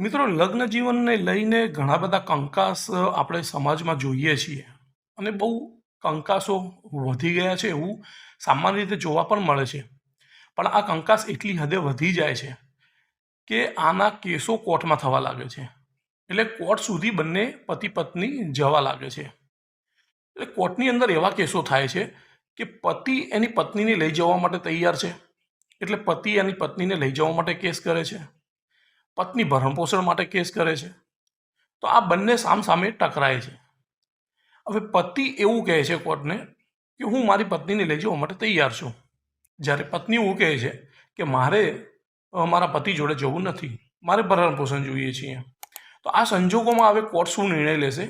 મિત્રો લગ્ન જીવનને લઈને ઘણા બધા કંકાસ આપણે સમાજમાં જોઈએ છીએ. અને બહુ કંકાસો વધી ગયા છે એવું સામાન્ય રીતે જોવા પણ મળે છે. પણ આ કંકાસ એટલી હદે વધી જાય છે કે આના કેસો કોર્ટમાં થવા લાગે છે. એટલે કોર્ટ સુધી બંને પતિ પત્ની જવા લાગે છે. એટલે કોર્ટની અંદર એવા કેસો થાય છે કે પતિ એની પત્નીને લઈ જવા માટે તૈયાર છે. એટલે પતિ એની પત્નીને લઈ જવા માટે કેસ કરે છે. પત્ની ભરણપોષણ માટે કેસ કરે છે. તો આ બંને સામસામે ટકરાય છે. હવે પતિ એવું કહે છે કોર્ટને કે હું મારી પત્નીને લઈ જવા માટે તૈયાર છું. જ્યારે પત્ની એવું કહે છે કે મારે મારા પતિ જોડે જવું નથી. મારે ભરણપોષણ જોઈએ છીએ. તો આ સંજોગોમાં હવે કોર્ટ શું નિર્ણય લેશે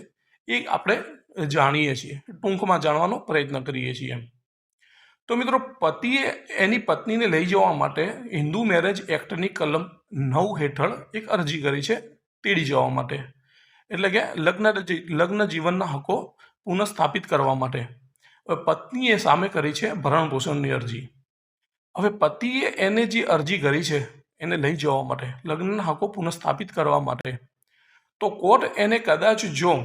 એ આપણે જાણીએ છીએ. ટૂંકમાં જાણવાનો પ્રયત્ન કરીએ છીએ. તો મિત્રો પતિએ એની પત્નીને લઈ જવા માટે હિન્દુ મેરેજ એક્ટની કલમ નવ હેઠળ એક અરજી કરી છે તેડી જવા માટે. એટલે કે લગ્ન લગ્ન જીવનના હકો પુનઃસ્થાપિત કરવા માટે. હવે પત્નીએ સામે કરી છે ભરણપોષણની અરજી. હવે પતિએ એને જે અરજી કરી છે એને લઈ જવા માટે, લગ્નના હકો પુનઃસ્થાપિત કરવા માટે, તો કોર્ટ એને કદાચ જો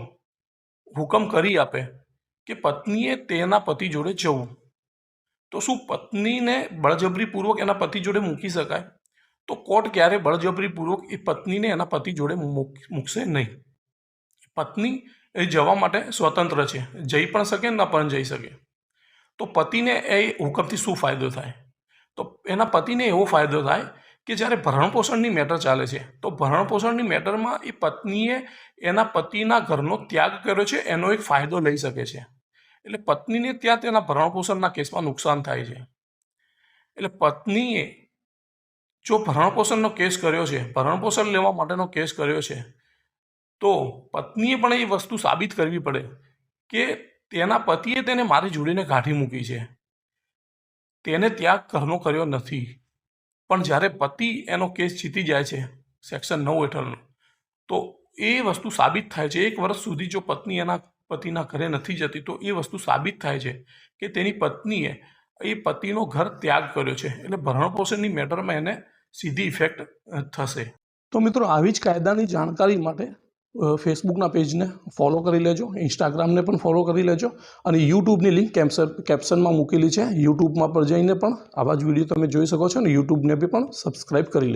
હુકમ કરી આપે કે પત્નીએ તેના પતિ જોડે જવું. તો શું પત્નીને બળજબરીપૂર્વક એના પતિ જોડે મૂકી શકાય? તો કોર્ટ ક્યારે બળજબરીપૂર્વક એ પત્નીને એના પતિ જોડે મૂક- મૂકશે નહીં. પત્ની એ જવા માટે સ્વતંત્ર છે. જઈ પણ શકે, ન પણ જઈ શકે. તો પતિને એ હુકમથી શું ફાયદો થાય? તો એના પતિને એવો ફાયદો થાય કે જ્યારે ભરણપોષણની મેટર ચાલે છે, તો ભરણપોષણની મેટરમાં એ પત્નીએ એના પતિના ઘરનો ત્યાગ કર્યો છે, એનો એક ફાયદો લઈ શકે છે. એટલે પત્નીને ત્યાં તેના ભરણપોષણના કેસમાં નુકસાન થાય છે. એટલે પત્નીએ જો ભરણપોષણનો કેસ કર્યો છે, ભરણપોષણ લેવા માટેનો કેસ કર્યો છે, તો પત્નીએ પણ એ વસ્તુ સાબિત કરવી પડે કે તેના પતિએ તેને મારી જોડીને કાઢી મૂકી છે. તેને ત્યાગ ઘરનો કર્યો નથી. પણ જ્યારે પતિ એનો કેસ જીતી જાય છે, સેક્શન નવ હેઠળનો, તો એ વસ્તુ સાબિત થાય છે. એક વર્ષ સુધી જો પત્ની એના પતિના ઘરે નથી જતી, તો એ વસ્તુ સાબિત થાય છે કે તેની પત્નીએ એ પતિનો ઘર ત્યાગ કર્યો છે. એટલે ભરણપોષણની મેટરમાં એને સીધી ઇફેક્ટ થશે. તો મિત્રો આવી જ કાયદાની જાણકારી માટે ફેસબુકના પેજને ફોલો કરી લેજો, ઇન્સ્ટાગ્રામને પણ ફોલો કરી લેજો, અને યુટ્યુબની લિંક કેપ્શન કેપ્શનમાં મૂકેલી છે. યુટ્યુબમાં પર જઈને પણ આવા જ વીડિયો તમે જોઈ શકો છો અને યુટ્યુબને બી પણ સબસ્ક્રાઈબ કરી લેજો